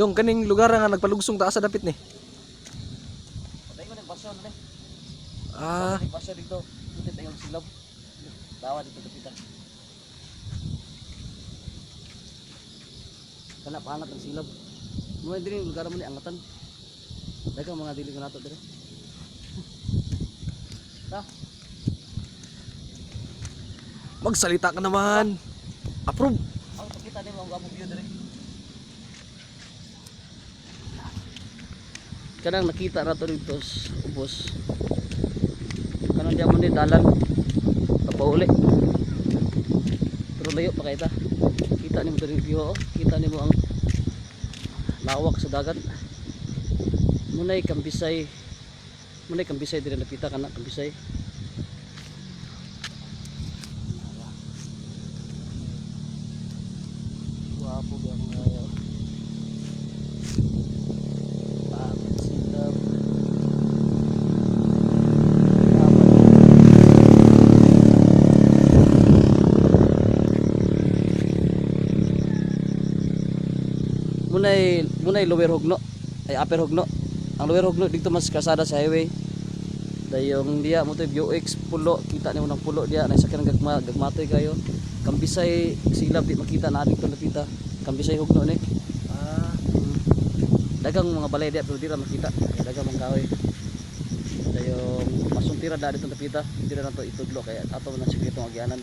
Dong kaning lugar nga nagpalugsong taas sa dapit ni. Patay ko ng basyo na eh. Ah, Patay basyo dito. Dito tayong silab. Dawa dito kapitan. Kana pahanap ng silab. Mo diri lugar mo ni angatan. Daghang mga dili ko nato diri. Ta, magsalita ka naman. Approve. ang pakita ni mo ang among view diri. Kanang nakita ra to dito ubos. Kanang diya mo ni dalan papauli. Pero layo pa kita. Kita ni mo diri view oh. Kita ni mo ang lawak sa dagat. Munay kambisay. Munay kambisay diri nakita kana kambisay. Guwapo ba ang Munay munay lower hugno ay upper hugno. Ang lower hugno dito mas kasada sa highway. Dayong dia mo to UX pulo kita nimo ng pulo dia na sakyan gagma gagmatoy kayo. Kambisay silab di makita na dito napita. Kambisay hugno ni. Ah, dagang mga balay dia pero di ra makita dagang mga kahoy dayong masuntira da dito napita di ra nato itudlo kaya ato man sikreto ang agyanan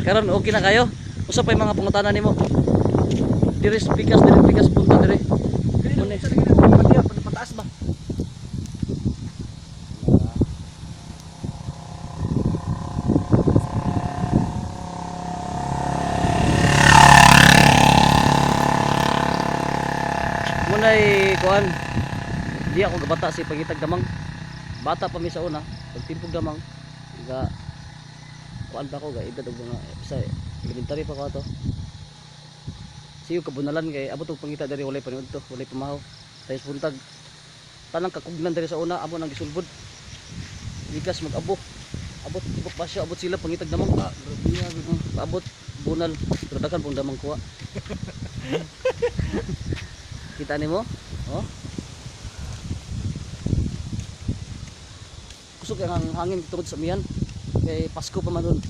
karon okay na kayo usa pa mga pangutana nimo diri pikas diri pikas punta diri Muna. na pagya, pataas ba? munay kuan di ako gabata si pagitag damang. Bata pa mi sa una pag timpog damang ga kuan pa ko ga edad og mga sa elementary pa ko ato siyo kabunalan kay abot og pangita diri walay paniud to walay pamahaw tapos buntag tanang kakugnan diri sa una amo nang gisulbod likas mag-abo abot abot pa siya abot sila pangitag damang ah, nga, grabe. abot bunal pero daghan pong damang kuha Kita nimo? Oh. Kusog ang hangin tungod sa miyan. Kay Pasko pa man ron.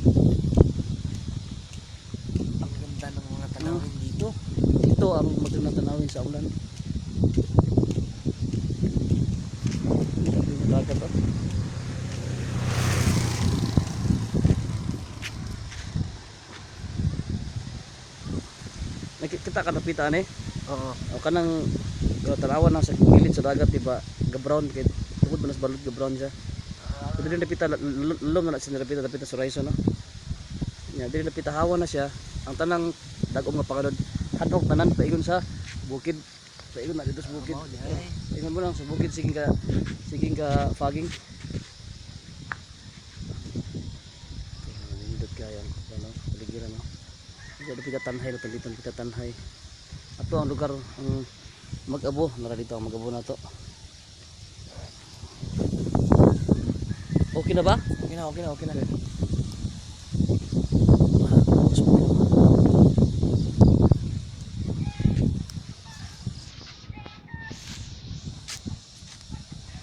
Ang ganda ng mga tanawin dito. Ito ang magandang tanawin sa ulan. Dagat oh. Nakikita ka napitaan eh. Oo. o kanang uh, tanawan lang sa gilid sa dagat diba ga brown kay tungod man sa balod ga brown siya so dili napita lulom na na siya napita napita sa horizon no nya dili napita hawa na siya ang tanang dagom nga pangalod hadok tanan paingon sa bukid paingon na dito sa bukid paingon mo lang sa bukid siging ka siging ka fogging Nindot kaya ano, paligiran no. Dito kita tanhay na dito kita tanhay. Ato ang lugar ang mag-abo, nara dito ang mag-abo na to. Okay na ba? Okay na, okay na, okay na.